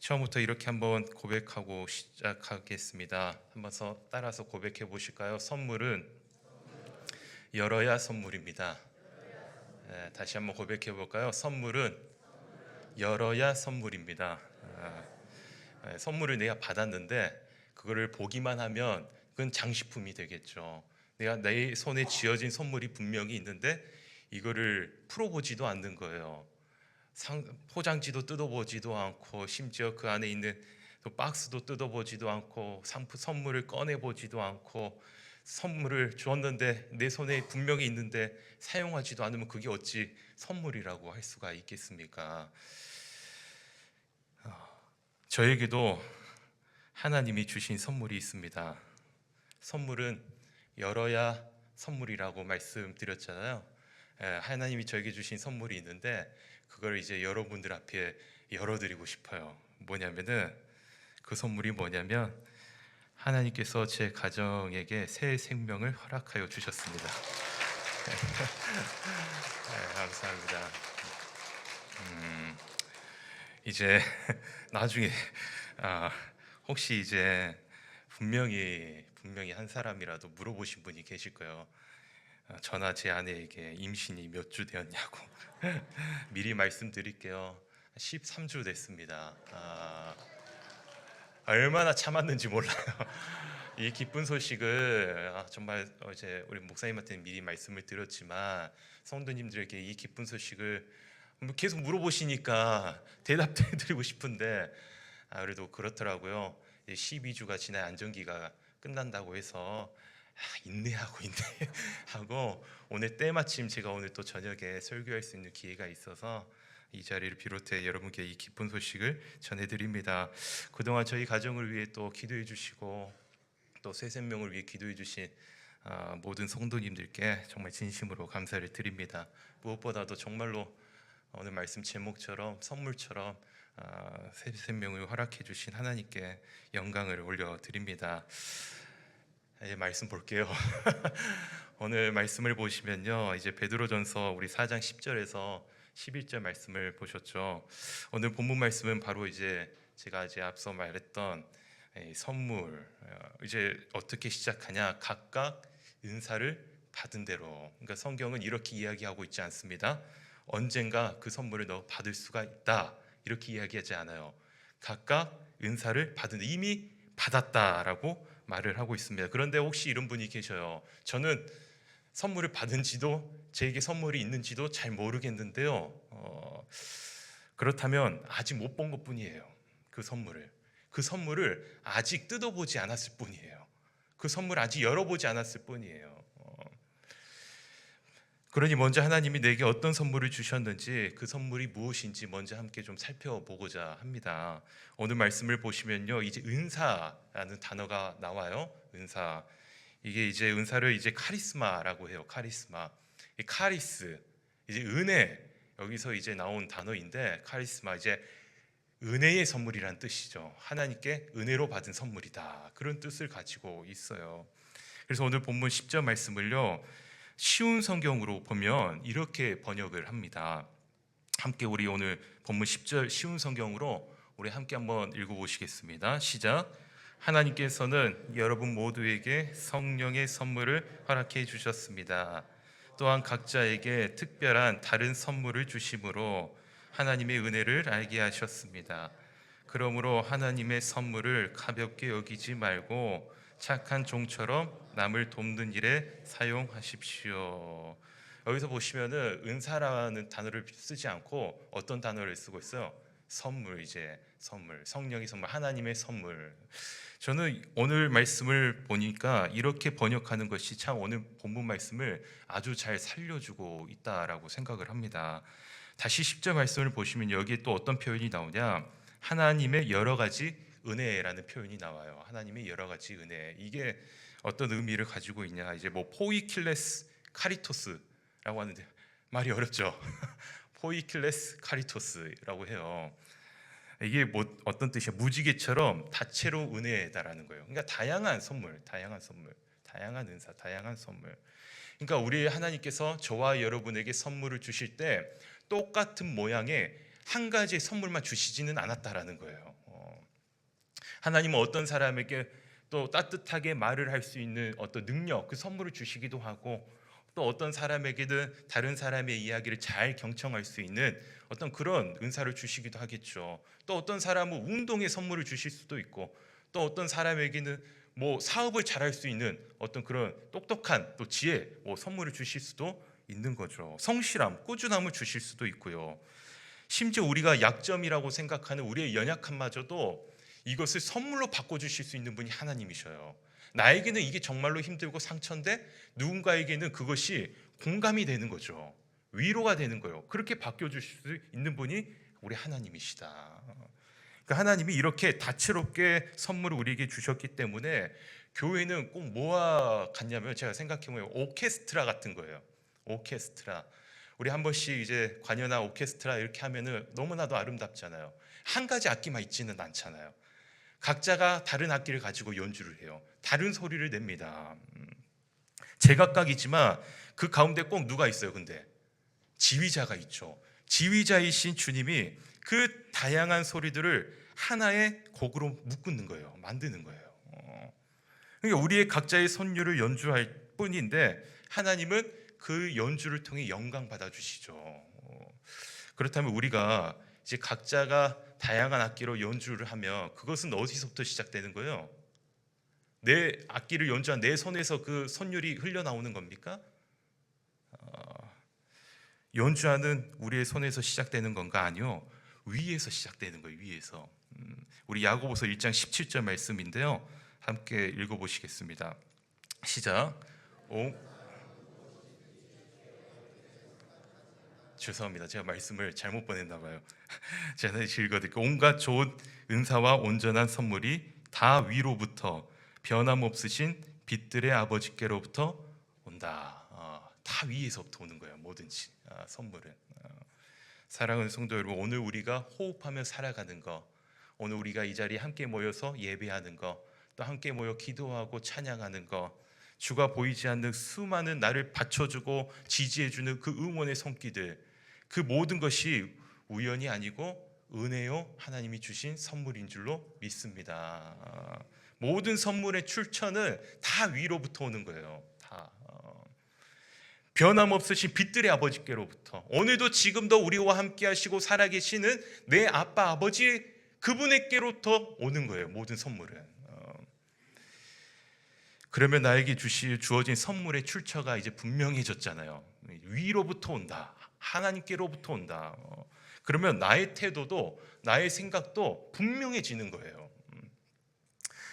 처음부터 이렇게 한번 고백하고 시작하겠습니다. 한번 서 따라서 고백해 보실까요? 선물은 열어야 선물입니다. 예, 다시 한번 고백해 볼까요? 선물은 열어야 선물입니다. 아, 예, 선물을 내가 받았는데 그거를 보기만 하면 그건 장식품이 되겠죠. 내가 내 손에 쥐어진 선물이 분명히 있는데 이거를 풀어보지도 않는 거예요. 상, 포장지도 뜯어보지도 않고 심지어 그 안에 있는 또 박스도 뜯어보지도 않고 상품 선물을 꺼내보지도 않고 선물을 주었는데 내 손에 분명히 있는데 사용하지도 않으면 그게 어찌 선물이라고 할 수가 있겠습니까? 어, 저에게도 하나님이 주신 선물이 있습니다. 선물은 열어야 선물이라고 말씀드렸잖아요. 예, 하나님이 저에게 주신 선물이 있는데 그걸 이제 여러분들 앞에 열어드리고 싶어요. 뭐냐면은 그 선물이 뭐냐면 하나님께서 제 가정에게 새 생명을 허락하여 주셨습니다. 네, 감사합니다. 음, 이제 나중에 아, 혹시 이제 분명히 분명히 한 사람이라도 물어보신 분이 계실 거예요. 아, 저나 제 아내에게 임신이 몇 주 되었냐고 미리 말씀드릴게요. 13주 됐습니다. 아, 얼마나 참았는지 몰라요. 이 기쁜 소식을 아, 정말 어제 우리 목사님한테 미리 말씀을 드렸지만 성도님들에게 이 기쁜 소식을 뭐 계속 물어보시니까 대답해드리고 싶은데 아, 그래도 그렇더라고요. 12주가 지나 안정기가 끝난다고 해서 아, 인내하고 인내하고 오늘 때마침 제가 오늘 또 저녁에 설교할 수 있는 기회가 있어서 이 자리를 비롯해 여러분께 이 기쁜 소식을 전해드립니다. 그동안 저희 가정을 위해 또 기도해 주시고 또 새 생명을 위해 기도해 주신 아, 모든 성도님들께 정말 진심으로 감사를 드립니다. 무엇보다도 정말로 오늘 말씀 제목처럼 선물처럼 아, 새 생명을 허락해 주신 하나님께 영광을 올려 드립니다. 이제 말씀 볼게요. 오늘 말씀을 보시면요. 이제 베드로전서 우리 4장 10절에서 11절 말씀을 보셨죠. 오늘 본문 말씀은 바로 이제 제가 이제 앞서 말했던 이 선물 어, 이제 어떻게 시작하냐 각각 은사를 받은 대로 그러니까 성경은 이렇게 이야기하고 있지 않습니다. 언젠가 그 선물을 너 받을 수가 있다 이렇게 이야기하지 않아요. 각각 은사를 받은 이미 받았다라고 말을 하고 있습니다. 그런데 혹시 이런 분이 계셔요. 저는 선물을 받은지도 제게 선물이 있는지도 잘 모르겠는데요. 어, 그렇다면 아직 못 본 것뿐이에요. 그 선물을 그 선물을 아직 뜯어보지 않았을 뿐이에요. 그 선물 아직 열어보지 않았을 뿐이에요. 어, 그러니 먼저 하나님이 내게 어떤 선물을 주셨는지 그 선물이 무엇인지 먼저 함께 좀 살펴보고자 합니다. 오늘 말씀을 보시면요, 이제 은사라는 단어가 나와요. 은사. 이게 이제 은사를 이제 카리스마라고 해요. 카리스마. 이 카리스 이제 은혜 여기서 이제 나온 단어인데 카리스마 이제 은혜의 선물이란 뜻이죠. 하나님께 은혜로 받은 선물이다. 그런 뜻을 가지고 있어요. 그래서 오늘 본문 10절 말씀을요. 쉬운 성경으로 보면 이렇게 번역을 합니다. 함께 우리 오늘 본문 10절 쉬운 성경으로 우리 함께 한번 읽어 보시겠습니다. 시작. 하나님께서는 여러분 모두에게 성령의 선물을 허락해 주셨습니다. 또한 각자에게 특별한 다른 선물을 주심으로 하나님의 은혜를 알게 하셨습니다. 그러므로 하나님의 선물을 가볍게 여기지 말고 착한 종처럼 남을 돕는 일에 사용하십시오. 여기서 보시면은 은사라는 단어를 쓰지 않고 어떤 단어를 쓰고 있어요? 선물 이제 선물 성령의 선물 하나님의 선물 저는 오늘 말씀을 보니까 이렇게 번역하는 것이 참 오늘 본문 말씀을 아주 잘 살려주고 있다라고 생각을 합니다. 다시 10절 말씀을 보시면 여기에 또 어떤 표현이 나오냐? 하나님의 여러 가지 은혜라는 표현이 나와요. 하나님의 여러 가지 은혜. 이게 어떤 의미를 가지고 있냐? 이제 뭐 포이킬레스 카리토스라고 하는데 말이 어렵죠. 포이킬레스 카리토스라고 해요. 이게 뭐 어떤 뜻이야? 무지개처럼 다채로 은혜다라는 거예요. 그러니까 다양한 선물, 다양한 선물, 다양한 은사, 다양한 선물. 그러니까 우리 하나님께서 저와 여러분에게 선물을 주실 때 똑같은 모양의 한 가지의 선물만 주시지는 않았다라는 거예요. 어, 하나님은 어떤 사람에게 또 따뜻하게 말을 할 수 있는 어떤 능력, 그 선물을 주시기도 하고 또 어떤 사람에게는 다른 사람의 이야기를 잘 경청할 수 있는 어떤 그런 은사를 주시기도 하겠죠. 또 어떤 사람은 운동의 선물을 주실 수도 있고 또 어떤 사람에게는 뭐 사업을 잘할 수 있는 어떤 그런 똑똑한 또 지혜, 뭐 선물을 주실 수도 있는 거죠. 성실함, 꾸준함을 주실 수도 있고요. 심지어 우리가 약점이라고 생각하는 우리의 연약함마저도 이것을 선물로 바꿔주실 수 있는 분이 하나님이셔요. 나에게는 이게 정말로 힘들고 상처인데 누군가에게는 그것이 공감이 되는 거죠. 위로가 되는 거예요. 그렇게 바뀌어주실 수 있는 분이 우리 하나님이시다. 그러니까 하나님이 이렇게 다채롭게 선물을 우리에게 주셨기 때문에 교회는 꼭 뭐와 같냐면 제가 생각해보면 오케스트라 같은 거예요. 오케스트라. 우리 한 번씩 이제 관여나 오케스트라 이렇게 하면은 너무나도 아름답잖아요. 한 가지 악기만 있지는 않잖아요. 각자가 다른 악기를 가지고 연주를 해요. 다른 소리를 냅니다. 음. 제각각이지만 그 가운데 꼭 누가 있어요. 근데 지휘자가 있죠. 지휘자이신 주님이 그 다양한 소리들을 하나의 곡으로 묶는 거예요. 만드는 거예요. 어. 그러니까 우리의 각자의 선율을 연주할 뿐인데 하나님은 그 연주를 통해 영광 받아 주시죠. 어. 그렇다면 우리가 이제 각자가 다양한 악기로 연주를 하면 그것은 어디서부터 시작되는 거예요? 내 악기를 연주한 내 손에서 그 선율이 흘러나오는 겁니까? 어, 연주하는 우리의 손에서 시작되는 건가 아니요? 위에서 시작되는 거예요 위에서. 음, 우리 야고보서 1장 17절 말씀인데요. 함께 읽어보시겠습니다. 시작. 오 죄송합니다 제가 말씀을 잘못 보냈나 봐요 제가 다시 읽어드릴게요 온갖 좋은 은사와 온전한 선물이 다 위로부터 변함없으신 빛들의 아버지께로부터 온다. 어, 다 위에서부터 오는 거예요. 뭐든지 아, 선물은. 어. 사랑하는 성도 여러분, 오늘 우리가 호흡하며 살아가는 거, 오늘 우리가 이 자리에 함께 모여서 예배하는 거, 또 함께 모여 기도하고 찬양하는 거, 주가 보이지 않는 수많은 나를 받쳐주고 지지해주는 그 응원의 손길들, 그 모든 것이 우연이 아니고 은혜요 하나님이 주신 선물인 줄로 믿습니다. 아, 모든 선물의 출처는 다 위로부터 오는 거예요. 다 어. 변함없으신 빛들의 아버지께로부터 오늘도 지금도 우리와 함께 하시고 살아계시는 내 아빠 아버지 그분에게로부터 오는 거예요. 모든 선물은. 어. 그러면 나에게 주시 주어진 선물의 출처가 이제 분명해졌잖아요. 위로부터 온다. 하나님께로부터 온다. 어. 그러면 나의 태도도 나의 생각도 분명해지는 거예요.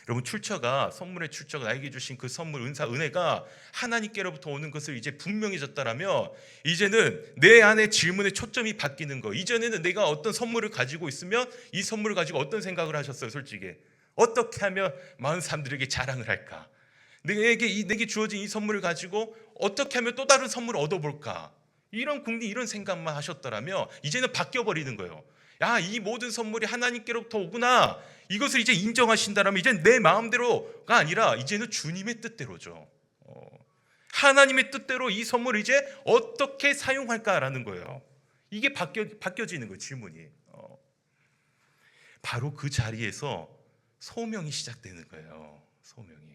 여러분 출처가 선물의 출처가 나에게 주신 그 선물 은사 은혜가 하나님께로부터 오는 것을 이제 분명해졌다라면 이제는 내 안에 질문의 초점이 바뀌는 거. 이전에는 내가 어떤 선물을 가지고 있으면 이 선물을 가지고 어떤 생각을 하셨어요, 솔직히. 어떻게 하면 많은 사람들에게 자랑을 할까? 내게 이 내게 주어진 이 선물을 가지고 어떻게 하면 또 다른 선물을 얻어볼까? 이런 궁리 이런 생각만 하셨더라면 이제는 바뀌어 버리는 거예요. 야, 이 모든 선물이 하나님께로부터 오구나. 이것을 이제 인정하신다면 이제 내 마음대로가 아니라 이제는 주님의 뜻대로죠. 어, 하나님의 뜻대로 이 선물을 이제 어떻게 사용할까라는 거예요. 이게 바뀌어 바뀌어지는 거예요, 질문이. 어, 바로 그 자리에서 소명이 시작되는 거예요. 소명이.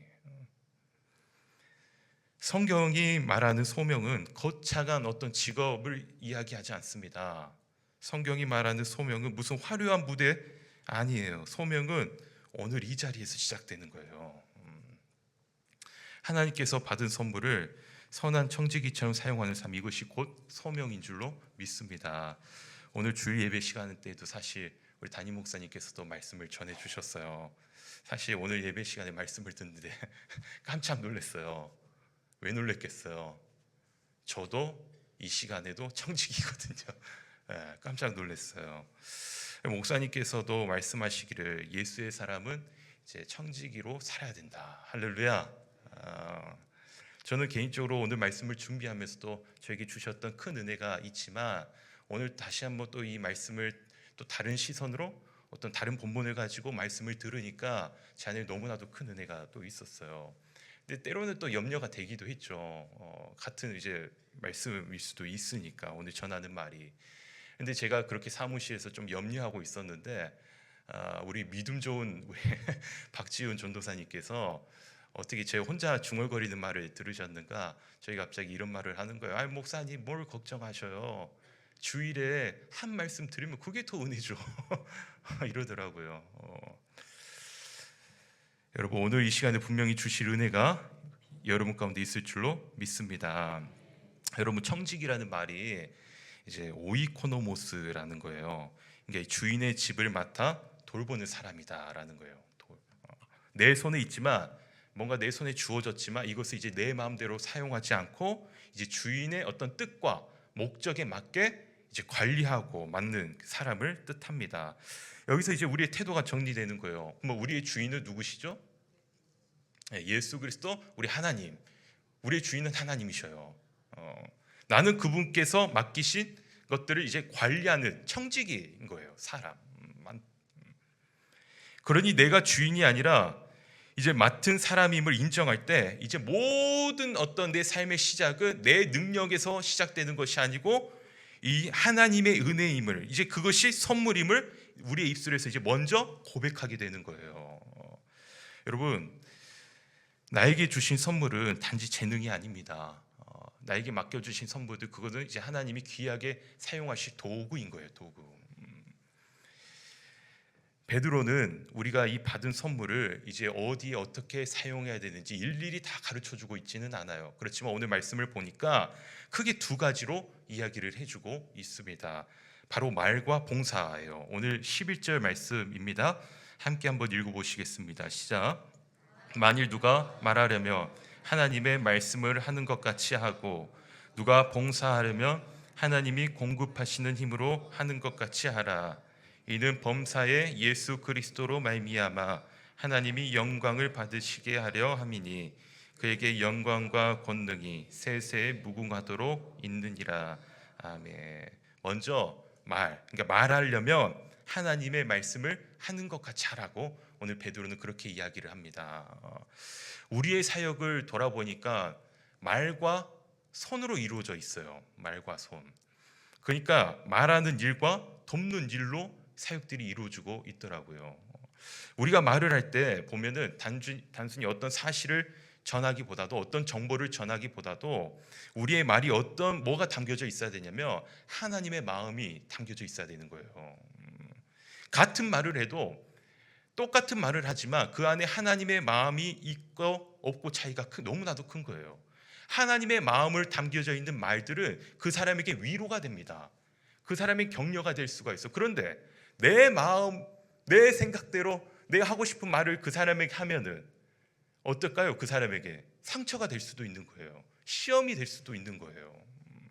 어. 성경이 말하는 소명은 거창한 어떤 직업을 이야기하지 않습니다. 성경이 말하는 소명은 무슨 화려한 무대 아니에요. 소명은 오늘 이 자리에서 시작되는 거예요. 음. 하나님께서 받은 선물을 선한 청지기처럼 사용하는 삶 이것이 곧 소명인 줄로 믿습니다. 오늘 주일 예배 시간 때도 사실 우리 담임 목사님께서도 말씀을 전해 주셨어요. 사실 오늘 예배 시간에 말씀을 듣는데 깜짝 놀랐어요. 왜 놀랬겠어요? 저도 이 시간에도 청직이거든요. 네, 깜짝 놀랐어요. 목사님께서도 말씀하시기를 예수의 사람은 이제 청지기로 살아야 된다. 할렐루야. 아, 저는 개인적으로 오늘 말씀을 준비하면서도 저에게 주셨던 큰 은혜가 있지만 오늘 다시 한번 또 이 말씀을 또 다른 시선으로 어떤 다른 본문을 가지고 말씀을 들으니까 제 안에 너무나도 큰 은혜가 또 있었어요. 근데 때로는 또 염려가 되기도 했죠. 어, 같은 이제 말씀일 수도 있으니까 오늘 전하는 말이. 근데 제가 그렇게 사무실에서 좀 염려하고 있었는데 아, 우리 믿음 좋은 우리 박지훈 전도사님께서 어떻게 제 혼자 중얼거리는 말을 들으셨는가? 저희 갑자기 이런 말을 하는 거예요. 아 목사님 뭘 걱정하셔요? 주일에 한 말씀 드리면 그게 더 은혜죠. 이러더라고요. 어. 여러분 오늘 이 시간에 분명히 주실 은혜가 여러분 가운데 있을 줄로 믿습니다. 여러분 청직이라는 말이 이제 오이코노모스라는 거예요. 그러니까 주인의 집을 맡아 돌보는 사람이다라는 거예요. 돌. 어. 내 손에 있지만 뭔가 내 손에 주어졌지만 이것을 이제 내 마음대로 사용하지 않고 이제 주인의 어떤 뜻과 목적에 맞게 이제 관리하고 맡는 사람을 뜻합니다. 여기서 이제 우리의 태도가 정리되는 거예요. 뭐 우리의 주인은 누구시죠? 예, 예수 그리스도 우리 하나님. 우리의 주인은 하나님이셔요. 어, 나는 그분께서 맡기신 것들을 이제 관리하는 청직인 거예요. 사람. 음, 만- 음. 그러니 내가 주인이 아니라 이제 맡은 사람임을 인정할 때 이제 모든 어떤 내 삶의 시작은 내 능력에서 시작되는 것이 아니고 이 하나님의 은혜임을 이제 그것이 선물임을 우리의 입술에서 이제 먼저 고백하게 되는 거예요. 어, 여러분 나에게 주신 선물은 단지 재능이 아닙니다. 어, 나에게 맡겨 주신 선물들 그거는 이제 하나님이 귀하게 사용하실 도구인 거예요. 도구. 음. 베드로는 우리가 이 받은 선물을 이제 어디에 어떻게 사용해야 되는지 일일이 다 가르쳐 주고 있지는 않아요. 그렇지만 오늘 말씀을 보니까 크게 두 가지로 이야기를 해주고 있습니다. 바로 말과 봉사예요. 오늘 11절 말씀입니다. 함께 한번 읽어보시겠습니다. 시작. 만일 누가 말하려면 하나님의 말씀을 하는 것 같이 하고 누가 봉사하려면 하나님이 공급하시는 힘으로 하는 것 같이 하라. 이는 범사에 예수 그리스도로 말미암아 하나님이 영광을 받으시게 하려 함이니 그에게 영광과 권능이 세세에 무궁하도록 있느니라. 아멘. 먼저 말. 그러니까 말하려면 하나님의 말씀을 하는 것 같이 하라고 오늘 베드로는 그렇게 이야기를 합니다. 어, 우리의 사역을 돌아보니까 말과 손으로 이루어져 있어요. 말과 손. 그러니까 말하는 일과 돕는 일로 사역들이 이루어지고 있더라고요. 우리가 말을 할 때 보면은 단순, 단순히 어떤 사실을 전하기보다도 어떤 정보를 전하기보다도 우리의 말이 어떤 뭐가 담겨져 있어야 되냐면 하나님의 마음이 담겨져 있어야 되는 거예요. 음, 같은 말을 해도 똑같은 말을 하지만 그 안에 하나님의 마음이 있고 없고 차이가 큰, 너무나도 큰 거예요. 하나님의 마음을 담겨져 있는 말들은 그 사람에게 위로가 됩니다. 그 사람의 격려가 될 수가 있어. 그런데 내 마음, 내 생각대로 내가 하고 싶은 말을 그 사람에게 하면은 어떨까요? 그 사람에게 상처가 될 수도 있는 거예요. 시험이 될 수도 있는 거예요. 음.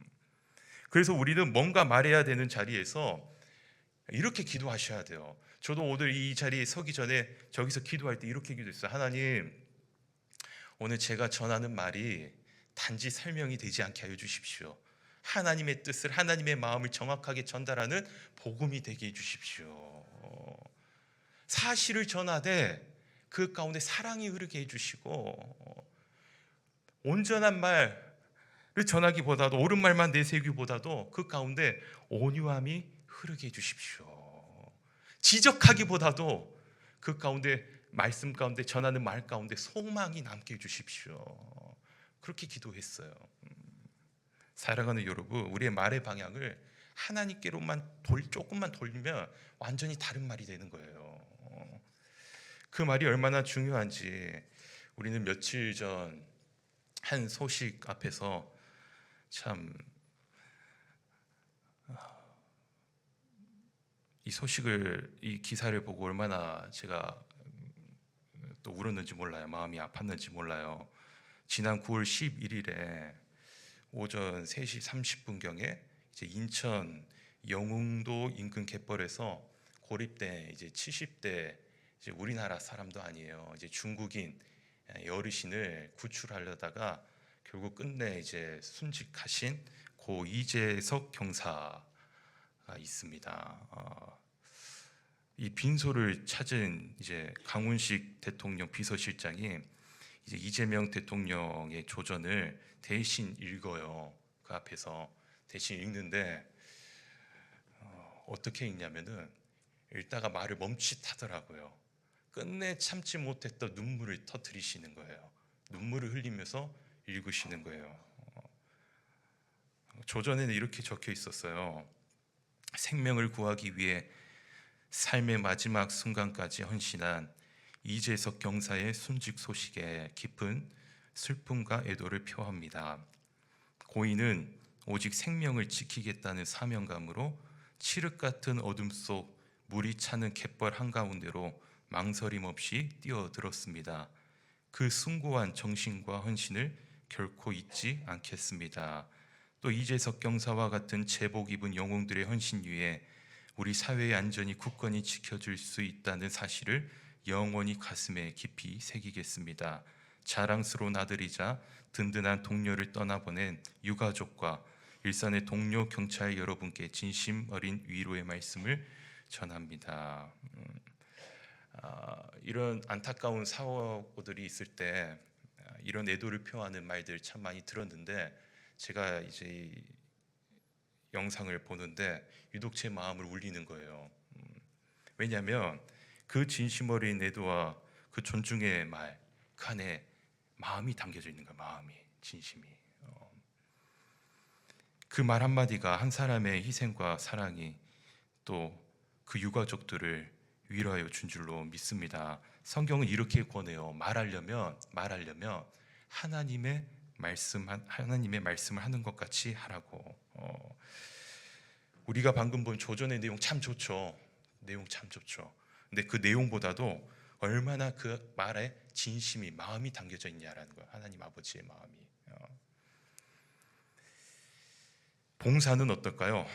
그래서 우리는 뭔가 말해야 되는 자리에서 이렇게 기도하셔야 돼요. 저도 오늘 이 자리에 서기 전에 저기서 기도할 때 이렇게 기도했어요. 하나님, 오늘 제가 전하는 말이 단지 설명이 되지 않게 하여 주십시오. 하나님의 뜻을 하나님의 마음을 정확하게 전달하는 복음이 되게 해 주십시오. 사실을 전하되 그 가운데 사랑이 흐르게 해 주시고 온전한 말을 전하기보다도 옳은 말만 내세우기보다도 그 가운데 온유함이 흐르게 해 주십시오. 지적하기보다도 그 가운데 말씀 가운데 전하는 말 가운데 소망이 남게 해 주십시오. 그렇게 기도했어요. 음. 사랑하는 여러분, 우리의 말의 방향을 하나님께로만 돌 조금만 돌리면 완전히 다른 말이 되는 거예요. 그 말이 얼마나 중요한지 우리는 며칠 전 한 소식 앞에서 참 이 소식을 이 기사를 보고 얼마나 제가 또 울었는지 몰라요. 마음이 아팠는지 몰라요. 지난 9월 11일에 오전 3시 30분경에 이제 인천 영흥도 인근 갯벌에서 고립된 이제 70대 이제 우리나라 사람도 아니에요. 이제 중국인 어르신을 구출하려다가 결국 끝내 이제 순직하신 고 이재석 경사가 있습니다. 어, 이 빈소를 찾은 이제 강훈식 대통령 비서실장이 이제 이재명 대통령의 조전을 대신 읽어요. 그 앞에서 대신 읽는데 어, 어떻게 읽냐면은 읽다가 말을 멈칫하더라고요. 끝내 참지 못했던 눈물을 터뜨리시는 거예요. 눈물을 흘리면서 읽으시는 거예요. 어, 조전에는 이렇게 적혀 있었어요. 생명을 구하기 위해 삶의 마지막 순간까지 헌신한 이재석 경사의 순직 소식에 깊은 슬픔과 애도를 표합니다. 고인은 오직 생명을 지키겠다는 사명감으로 칠흑 같은 어둠 속 물이 차는 갯벌 한가운데로 망설임 없이 뛰어들었습니다. 그 숭고한 정신과 헌신을 결코 잊지 않겠습니다. 또 이재석 경사와 같은 제복 입은 영웅들의 헌신 위에 우리 사회의 안전이 굳건히 지켜질 수 있다는 사실을 영원히 가슴에 깊이 새기겠습니다. 자랑스러운 아들이자 든든한 동료를 떠나보낸 유가족과 일산의 동료 경찰 여러분께 진심 어린 위로의 말씀을 전합니다. 음, 아, 이런 안타까운 사고들이 있을 때 아, 이런 애도를 표하는 말들 참 많이 들었는데 제가 이제 이 영상을 보는데 유독 제 마음을 울리는 거예요. 음, 왜냐하면 그 진심 어린 애도와 그 존중의 말, 그 안에 마음이 담겨져 있는 거야. 마음이, 진심이. 어. 그말 한마디가 한 사람의 희생과 사랑이 또 그 유가족들을 위로하여 준 줄로 믿습니다. 성경은 이렇게 권해요. 말하려면 말하려면 하나님의 말씀 하나님의 말씀을 하는 것 같이 하라고. 어, 우리가 방금 본 조전의 내용 참 좋죠. 내용 참 좋죠. 근데 그 내용보다도 얼마나 그 말에 진심이 마음이 담겨져 있냐라는 거예요. 하나님 아버지의 마음이. 어. 봉사는 어떨까요?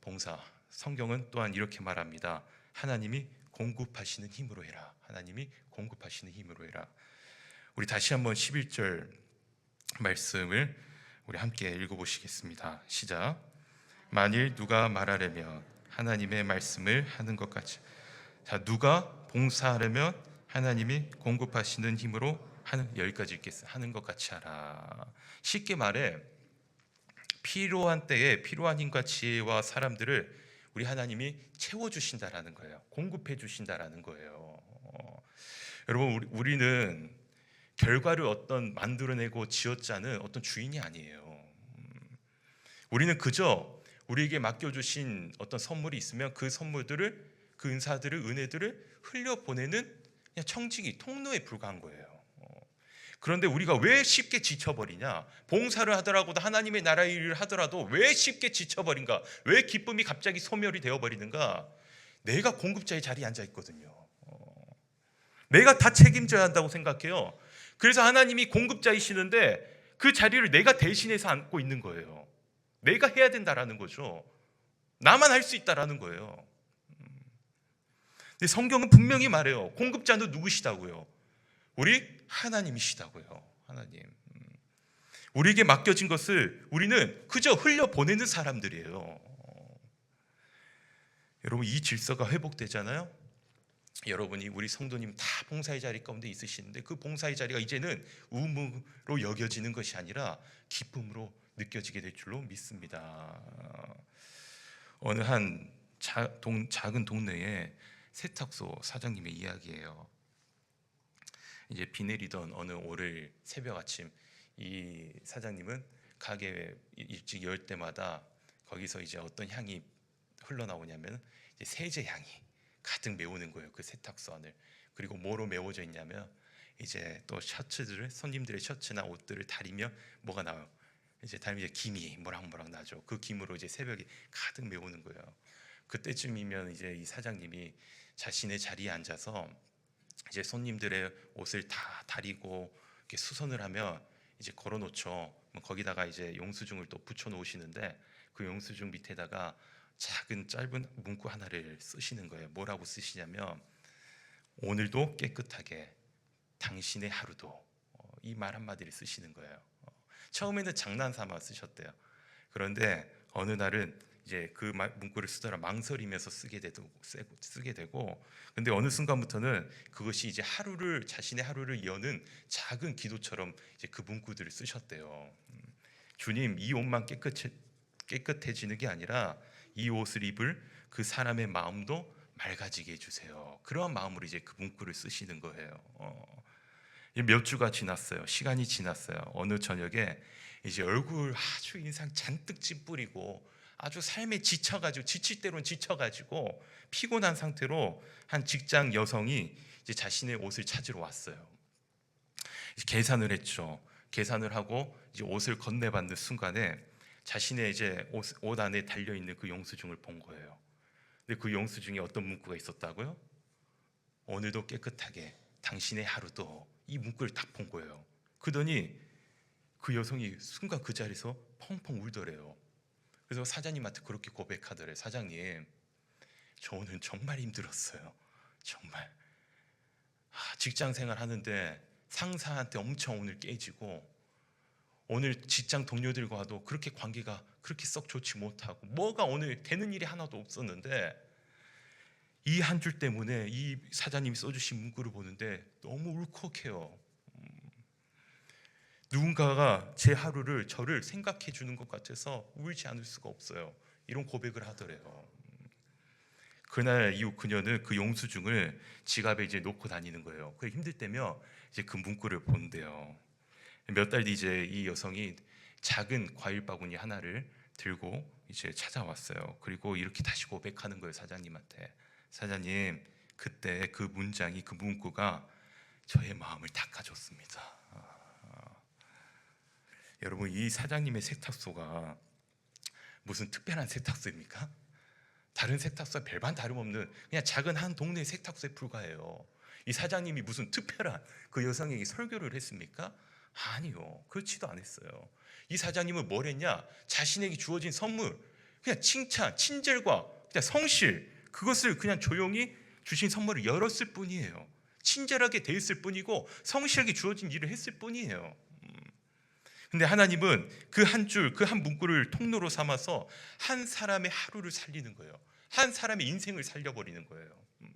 봉사. 성경은 또한 이렇게 말합니다. 하나님이 공급하시는 힘으로 해라. 하나님이 공급하시는 힘으로 해라. 우리 다시 한번 11절 말씀을 우리 함께 읽어 보시겠습니다. 시작. 만일 누가 말하려면 하나님의 말씀을 하는 것 같이 자 누가 봉사하려면 하나님이 공급하시는 힘으로 하는 여기까지 읽겠어 하는 것 같이 하라 쉽게 말해 필요한 때에 필요한 힘과 지혜와 사람들을 우리 하나님이 채워 주신다라는 거예요. 공급해 주신다라는 거예요. 어, 여러분 우리, 우리는 결과를 어떤 만들어내고 지었자는 어떤 주인이 아니에요. 음, 우리는 그저 우리에게 맡겨주신 어떤 선물이 있으면 그 선물들을 그 은사들을 은혜들을 흘려 보내는 청지기 통로에 불과한 거예요. 어, 그런데 우리가 왜 쉽게 지쳐버리냐? 봉사를 하더라도 하나님의 나라 일을 하더라도 왜 쉽게 지쳐버린가? 왜 기쁨이 갑자기 소멸이 되어버리는가? 내가 공급자의 자리에 앉아 있거든요. 어, 내가 다 책임져야 한다고 생각해요. 그래서 하나님이 공급자이시는데 그 자리를 내가 대신해서 앉고 있는 거예요. 내가 해야 된다라는 거죠. 나만 할 수 있다라는 거예요. 근데 성경은 분명히 말해요. 공급자는 누구시다고요? 우리 하나님이시다고요. 하나님. 우리에게 맡겨진 것을 우리는 그저 흘려 보내는 사람들이에요. 여러분 이 질서가 회복되잖아요. 여러분이 우리 성도님 다 봉사의 자리 가운데 있으시는데 그 봉사의 자리가 이제는 의무로 여겨지는 것이 아니라 기쁨으로 느껴지게 될 줄로 믿습니다. 어느 한 자, 동, 작은 동네에 세탁소 사장님의 이야기예요. 이제 비 내리던 어느 월요일 새벽 아침 이 사장님은 가게 일찍 열 때마다 거기서 이제 어떤 향이 흘러나오냐면 이제 세제 향이 가득 메우는 거예요. 그 세탁소 안을. 그리고 뭐로 메워져 있냐면 이제 또 셔츠들을 손님들의 셔츠나 옷들을 다리며 뭐가 나와요. 이제 다리면 김이 모락모락 나죠. 그 김으로 이제 새벽에 가득 메우는 거예요. 그때쯤이면 이제 이 사장님이 자신의 자리에 앉아서 이제 손님들의 옷을 다 다리고 이렇게 수선을 하면 이제 걸어 놓죠. 거기다가 이제 용수증을 또 붙여 놓으시는데 그 용수증 밑에다가 작은 짧은 문구 하나를 쓰시는 거예요. 뭐라고 쓰시냐면 오늘도 깨끗하게 당신의 하루도 어, 이말 한마디를 쓰시는 거예요. 어, 처음에는 장난 삼아 쓰셨대요. 그런데 어느 날은 이제 그 문구를 쓰더라 망설이면서 쓰게 되고 쓰게 되고 근데 어느 순간부터는 그것이 이제 하루를 자신의 하루를 여는 작은 기도처럼 이제 그 문구들을 쓰셨대요. 음, 주님 이 옷만 깨끗해 깨끗해지는 게 아니라 이 옷을 입을 그 사람의 마음도 맑아지게 해주세요. 그러한 마음으로 이제 그 문구를 쓰시는 거예요. 어. 이몇 주가 지났어요. 시간이 지났어요. 어느 저녁에 이제 얼굴 아주 인상 잔뜩 찌푸리고 아주 삶에 지쳐가지고 지칠 대로 지쳐가지고 피곤한 상태로 한 직장 여성이 이제 자신의 옷을 찾으러 왔어요. 계산을 했죠. 계산을 하고 이제 옷을 건네받는 순간에 자신의 이제 옷, 옷 안에 달려 있는 그 영수증을 본 거예요. 근데 그 영수증에 어떤 문구가 있었다고요? 오늘도 깨끗하게 당신의 하루도 이 문구를 딱 본 거예요. 그러더니 그 여성이 순간 그 자리에서 펑펑 울더래요. 그래서 사장님한테 그렇게 고백하더래. 사장님, 저 오늘 정말 힘들었어요. 정말. 아, 직장 생활 하는데 상사한테 엄청 오늘 깨지고 오늘 직장 동료들과도 그렇게 관계가 그렇게 썩 좋지 못하고 뭐가 오늘 되는 일이 하나도 없었는데 이 한 줄 때문에 이 사장님이 써주신 문구를 보는데 너무 울컥해요. 음. 누군가가 제 하루를 저를 생각해 주는 것 같아서 울지 않을 수가 없어요. 이런 고백을 하더래요. 음. 그날 이후 그녀는 그 용수증을 지갑에 이제 놓고 다니는 거예요. 그 힘들 때면 이제 그 문구를 본대요. 몇 달 뒤 이제 이 여성이 작은 과일 바구니 하나를 들고 이제 찾아왔어요. 그리고 이렇게 다시 고백하는 거예요 사장님한테. 사장님 그때 그 문장이 그 문구가 저의 마음을 닦아줬습니다. 아. 여러분 이 사장님의 세탁소가 무슨 특별한 세탁소입니까? 다른 세탁소와 별반 다름없는 그냥 작은 한 동네 세탁소에 불과해요. 이 사장님이 무슨 특별한 그 여성에게 설교를 했습니까? 아니요. 그렇지도 않았어요. 이 사장님은 뭘 했냐? 자신에게 주어진 선물, 그냥 칭찬, 친절과 그냥 성실, 그것을 그냥 조용히 주신 선물을 열었을 뿐이에요. 친절하게 대했을 뿐이고 성실하게 주어진 일을 했을 뿐이에요. 음. 근데 하나님은 그 한 줄, 그 한 문구를 통로로 삼아서 한 사람의 하루를 살리는 거예요. 한 사람의 인생을 살려버리는 거예요. 음.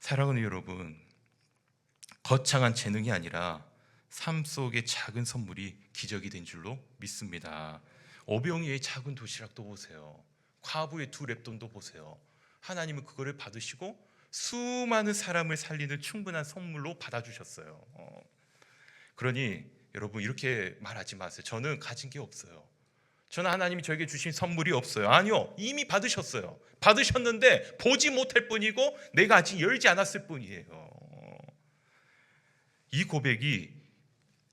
사랑하는 여러분, 거창한 재능이 아니라 삶 속의 작은 선물이 기적이 된 줄로 믿습니다. 오병이의 작은 도시락도 보세요. 과부의 두 랩돈도 보세요. 하나님은 그거를 받으시고 수많은 사람을 살리는 충분한 선물로 받아주셨어요. 어. 그러니 여러분 이렇게 말하지 마세요. 저는 가진 게 없어요. 저는 하나님이 저에게 주신 선물이 없어요. 아니요, 이미 받으셨어요. 받으셨는데 보지 못할 뿐이고 내가 아직 열지 않았을 뿐이에요. 이 고백이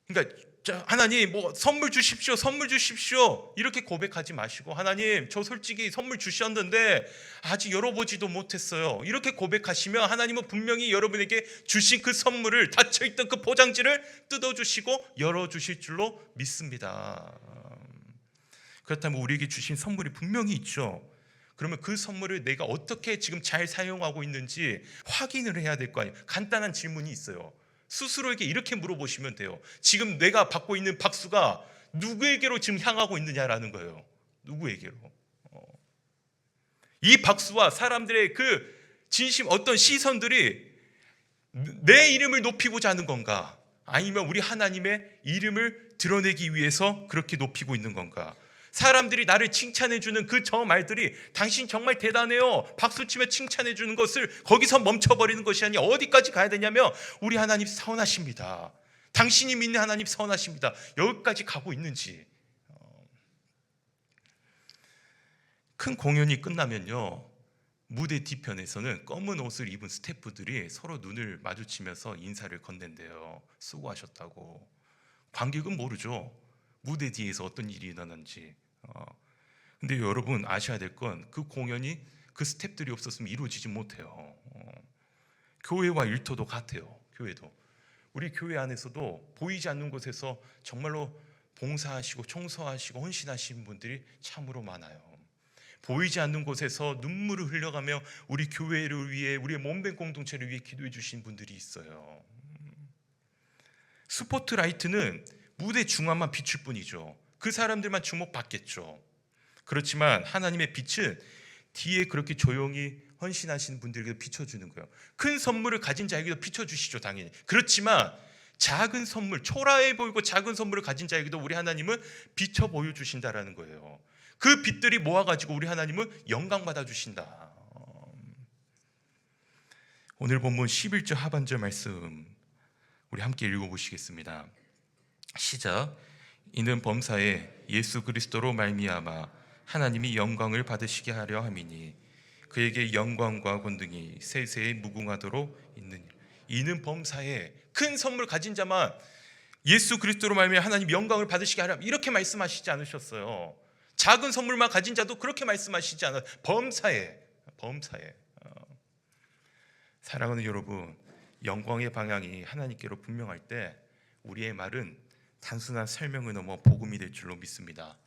그러니까 자, 하나님 뭐 선물 주십시오, 선물 주십시오 이렇게 고백하지 마시고 하나님 저 솔직히 선물 주셨는데 아직 열어보지도 못했어요. 이렇게 고백하시면 하나님은 분명히 여러분에게 주신 그 선물을 닫혀 있던 그 포장지를 뜯어주시고 열어주실 줄로 믿습니다. 그렇다면 우리에게 주신 선물이 분명히 있죠. 그러면 그 선물을 내가 어떻게 지금 잘 사용하고 있는지 확인을 해야 될 거 아니에요. 간단한 질문이 있어요. 스스로에게 이렇게 물어보시면 돼요. 지금 내가 받고 있는 박수가 누구에게로 지금 향하고 있느냐라는 거예요. 누구에게로? 어. 이 박수와 사람들의 그 진심 어떤 시선들이 내 이름을 높이고자 하는 건가? 아니면 우리 하나님의 이름을 드러내기 위해서 그렇게 높이고 있는 건가? 사람들이 나를 칭찬해 주는 그 저 말들이 당신 정말 대단해요. 박수 치며 칭찬해 주는 것을 거기서 멈춰 버리는 것이 아니 어디까지 가야 되냐면 우리 하나님 선하십니다. 당신이 믿는 하나님 선하십니다. 여기까지 가고 있는지. 어. 큰 공연이 끝나면요. 무대 뒤편에서는 검은 옷을 입은 스태프들이 서로 눈을 마주치면서 인사를 건넨대요. 수고하셨다고. 관객은 모르죠. 무대 뒤에서 어떤 일이 일어난지. 어. 근데 여러분 아셔야 될 건 그 공연이 그 스탭들이 없었으면 이루어지지 못해요. 어. 교회와 일터도 같아요. 교회도 우리 교회 안에서도 보이지 않는 곳에서 정말로 봉사하시고 청소하시고 헌신하시는 분들이 참으로 많아요. 보이지 않는 곳에서 눈물을 흘려가며 우리 교회를 위해 우리의 몸된 공동체를 위해 기도해 주신 분들이 있어요. 스포트라이트는 무대 중앙만 비출 뿐이죠. 그 사람들만 주목받겠죠. 그렇지만 하나님의 빛은 뒤에 그렇게 조용히 헌신하시는 분들에게도 비춰주는 거예요. 큰 선물을 가진 자에게도 비춰주시죠, 당연히. 그렇지만 작은 선물, 초라해 보이고 작은 선물을 가진 자에게도 우리 하나님은 비춰 보여주신다라는 거예요. 그 빛들이 모아가지고 우리 하나님을 영광 받아 주신다. 오늘 본문 11절 하반절 말씀 우리 함께 읽어보시겠습니다. 시작. 이는 범사에 예수 그리스도로 말미암아 하나님이 영광을 받으시게 하려 함이니 그에게 영광과 권능이 세세에 무궁하도록 있느니 이는 범사에 큰 선물 가진 자만 예수 그리스도로 말미암아 하나님 영광을 받으시게 함. 이렇게 말씀하시지 않으셨어요. 작은 선물만 가진 자도 그렇게 말씀하시지 않아 범사에 범사에 어. 사랑하는 여러분 영광의 방향이 하나님께로 분명할 때 우리의 말은 단순한 설명을 넘어 복음이 될 줄로 믿습니다.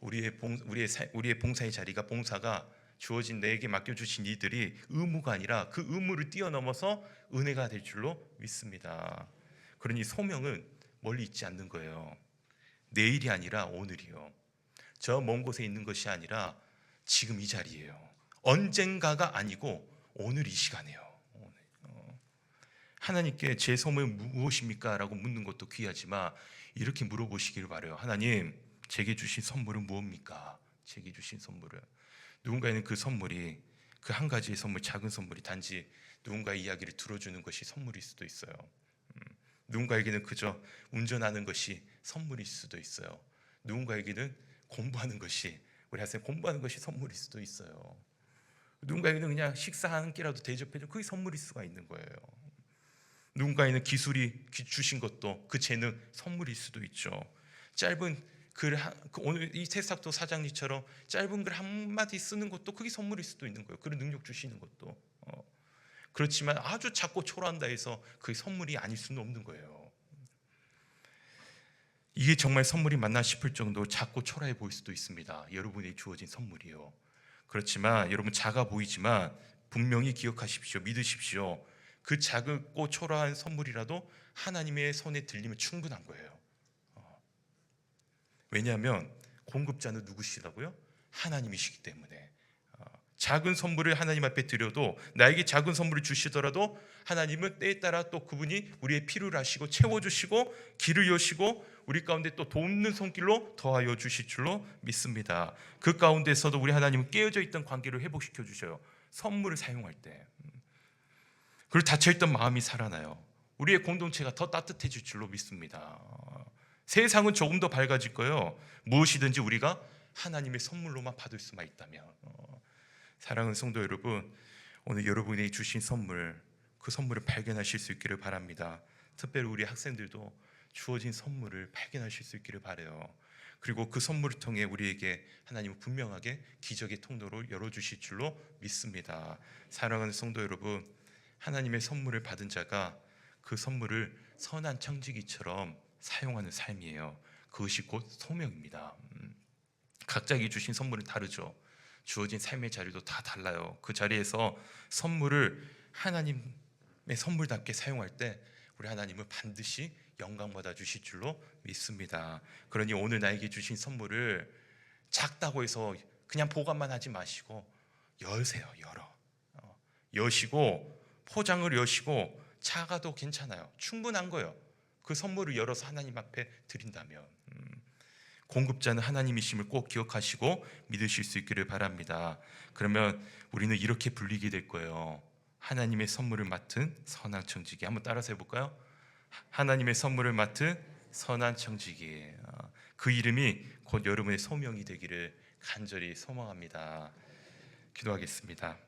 우리의 봉 우리의 사, 우리의 봉사의 자리가 봉사가 주어진 내게 맡겨 주신 이들이 의무가 아니라 그 의무를 뛰어넘어서 은혜가 될 줄로 믿습니다. 그러니 소명은 멀리 있지 않는 거예요. 내일이 아니라 오늘이요. 저 먼 곳에 있는 것이 아니라 지금 이 자리예요. 언젠가가 아니고 오늘 이 시간이에요. 어. 하나님께 제 소명이 무엇입니까? 라고 묻는 것도 귀하지만 이렇게 물어보시기를 바래요. 하나님, 제게 주신 선물은 무엇입니까? 제게 주신 선물은 누군가에는 그 선물이 그 한 가지의 선물, 작은 선물이 단지 누군가의 이야기를 들어주는 것이 선물일 수도 있어요. 음, 누군가에게는 그저 운전하는 것이 선물일 수도 있어요. 누군가에게는 공부하는 것이 우리 학생 공부하는 것이 선물일 수도 있어요. 누군가에게는 그냥 식사 한 끼라도 대접해줘 그게 선물일 수가 있는 거예요. 누군가에는 기술이 기- 주신 것도 그 재능 선물일 수도 있죠. 짧은 글 한, 그 오늘 이 새싹도 사장님처럼 짧은 글 한 마디 쓰는 것도 그게 선물일 수도 있는 거예요. 그런 능력 주시는 것도. 어. 그렇지만 아주 작고 초라한다 해서 그게 선물이 아닐 수는 없는 거예요. 이게 정말 선물이 맞나 싶을 정도 작고 초라해 보일 수도 있습니다. 여러분이 주어진 선물이요. 그렇지만 여러분 작아 보이지만 분명히 기억하십시오. 믿으십시오. 그 작고 초라한 선물이라도 하나님의 손에 들리면 충분한 거예요. 어. 왜냐하면 공급자는 누구시라고요? 하나님이시기 때문에 어, 작은 선물을 하나님 앞에 드려도 나에게 작은 선물을 주시더라도 하나님은 때에 따라 또 그분이 우리의 필요를 하시고 채워주시고 길을 여시고 우리 가운데 또 돕는 손길로 더하여 주실 줄로 믿습니다. 그 가운데서도 우리 하나님은 깨어져 있던 관계를 회복시켜 주셔요. 선물을 사용할 때. 그리고 닫혀있던 마음이 살아나요. 우리의 공동체가 더 따뜻해질 줄로 믿습니다. 세상은 조금 더 밝아질 거예요. 무엇이든지 우리가 하나님의 선물로만 받을 수만 있다면. 어, 사랑하는 성도 여러분, 오늘 여러분이 주신 선물, 그 선물을 발견하실 수 있기를 바랍니다. 특별히 우리 학생들도 주어진 선물을 발견하실 수 있기를 바래요. 그리고 그 선물을 통해 우리에게 하나님은 분명하게 기적의 통로를 열어주실 줄로 믿습니다. 사랑하는 성도 여러분, 하나님의 선물을 받은 자가 그 선물을 선한 청지기처럼 사용하는 삶이에요. 그것이 곧 소명입니다. 음, 각자에게 주신 선물은 다르죠. 주어진 삶의 자리도 다 달라요. 그 자리에서 선물을 하나님의 선물답게 사용할 때 우리 하나님은 반드시 영광 받아 주실 줄로 믿습니다. 그러니 오늘 나에게 주신 선물을 작다고 해서 그냥 보관만 하지 마시고 열세요. 열어. 어, 여시고 포장을 여시고 작아도 괜찮아요. 충분한 거예요. 그 선물을 열어서 하나님 앞에 드린다면 음, 공급자는 하나님이심을 꼭 기억하시고 믿으실 수 있기를 바랍니다. 그러면 우리는 이렇게 불리게 될 거예요. 하나님의 선물을 맡은 선한 청지기 한번 따라서 해볼까요? 하나님의 선물을 맡은 선한 청지기 어, 그 이름이 곧 여러분의 소명이 되기를 간절히 소망합니다. 기도하겠습니다.